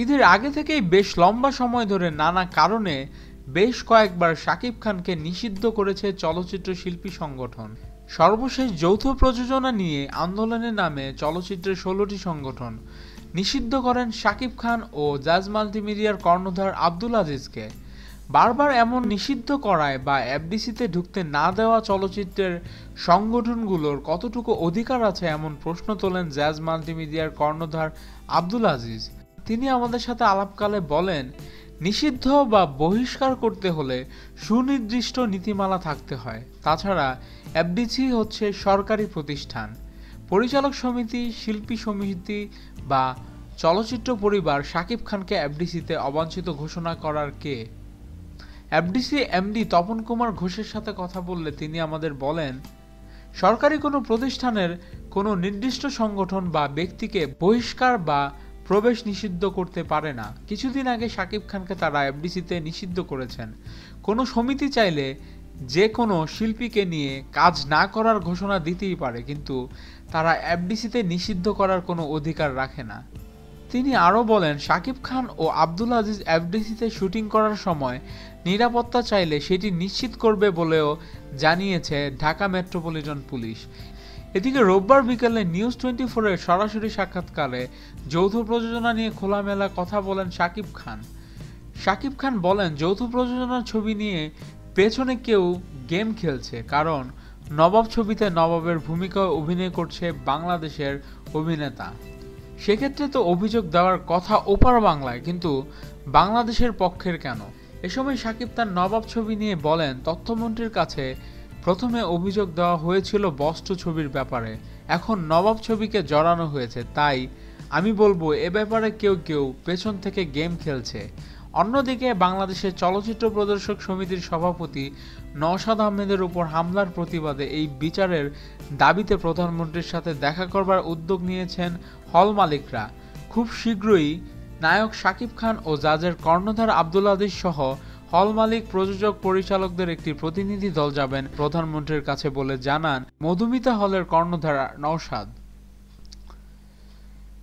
ঈদের আগে থেকেই বেশ লম্বা সময় ধরে নানা কারণে বেশ কয়েকবার শাকিব খানকে নিষিদ্ধ করেছে চলচ্চিত্র শিল্পী সংগঠন। সর্বশেষ যৌথ প্রযোজনা নিয়ে আন্দোলনের নামে চলচ্চিত্রের ষোলোটি সংগঠন। নিষিদ্ধ করেন শাকিব খান ও জাজ মাল্টিমিডিয়ার কর্ণধার আব্দুল আজিজকে। বারবার এমন নিষিদ্ধ করায় বা এফডিসিতে ঢুকতে না দেওয়া চলচ্চিত্রের সংগঠনগুলোর কতটুকু অধিকার আছে এমন প্রশ্ন তোলেন জ্যাজ মাল্টিমিডিয়ার কর্ণধার আব্দুল আজিজ। তিনি আমাদের সাথে আলাপকালে বলেন, নিষিদ্ধ বা বহিষ্কার করতে হলে সুনির্দিষ্ট নীতিমালা থাকতে হয়। তাছাড়া এফডিসি হচ্ছে সরকারি প্রতিষ্ঠান। পরিচালক সমিতি, শিল্পী সমিতি বা চলচ্চিত্র পরিবার শাকিব খানকে এফডিসিতে অবাঞ্ছিত ঘোষণা করার কে? এফডিসি এমডি তপন কুমার ঘোষের সাথে কথা বললে তিনি আমাদের বলেন, সরকারি কোনো প্রতিষ্ঠানের কোনো নির্দিষ্ট সংগঠন বা ব্যক্তিকে বহিষ্কার বা প্রবেশ নিষিদ্ধ করতে পারে না। কিছুদিন আগে শাকিব খানকে তারা এফডিসিতে নিষিদ্ধ করেছেন। কোনো সমিতি চাইলে যে কোনো শিল্পীকে নিয়ে কাজ না করার ঘোষণা দিতেই পারে, কিন্তু তারা এফডিসিতে নিষিদ্ধ করার কোনো অধিকার রাখে না। তিনি আরও বলেন, শাকিব খান ও আব্দুল আজিজ এফডিসিতে শুটিং করার সময় নিরাপত্তা চাইলে সেটি নিশ্চিত করবে বলেও জানিয়েছে ঢাকা মেট্রোপলিটন পুলিশ। এদিকে রোববার বিকেলে নিউজ টোয়েন্টি ফোরের সরাসরি সাক্ষাৎকারে যৌথ প্রযোজনা নিয়ে খোলামেলা কথা বলেন শাকিব খান। শাকিব খান বলেন, যৌথ প্রযোজনার ছবি নিয়ে পেছনে কেউ গেম খেলছে, কারণ নবাব ছবিতে নবাবের ভূমিকায় অভিনয় করছে বাংলাদেশের অভিনেতা। সেক্ষেত্রে তো অভিযোগ দেওয়ার কথা ওপার বাংলায়, কিন্তু বাংলাদেশের পক্ষের কেন? এ সময় সাকিব তার নবাব ছবি নিয়ে বলেন, তথ্যমন্ত্রীর কাছে প্রথমে অভিযোগ দেওয়া হয়েছিল বস্ত্র ছবির ব্যাপারে। এখন নবাব ছবিকে জড়ানো হয়েছে, তাই আমি বলব এ ব্যাপারে কেউ কেউ পেছন থেকে গেম খেলছে। অন্যদিকে বাংলাদেশের চলচ্চিত্র প্রদর্শক সমিতির সভাপতি নওশাদ আহমেদের উপর হামলার প্রতিবাদে এই বিচারের দাবিতে প্রধানমন্ত্রীর সাথে দেখা করবার উদ্যোগ নিয়েছেন হল মালিকরা। খুব শীঘ্রই নায়ক শাকিব খান ও জাজের কর্ণধার আব্দুল আদিস সহ হল মালিক প্রযোজক পরিচালকদের একটি প্রতিনিধি দল যাবেন, প্রধানমন্ত্রীর কাছে বলে জানান মধুমিতা হলের কর্ণধার নওশাদ।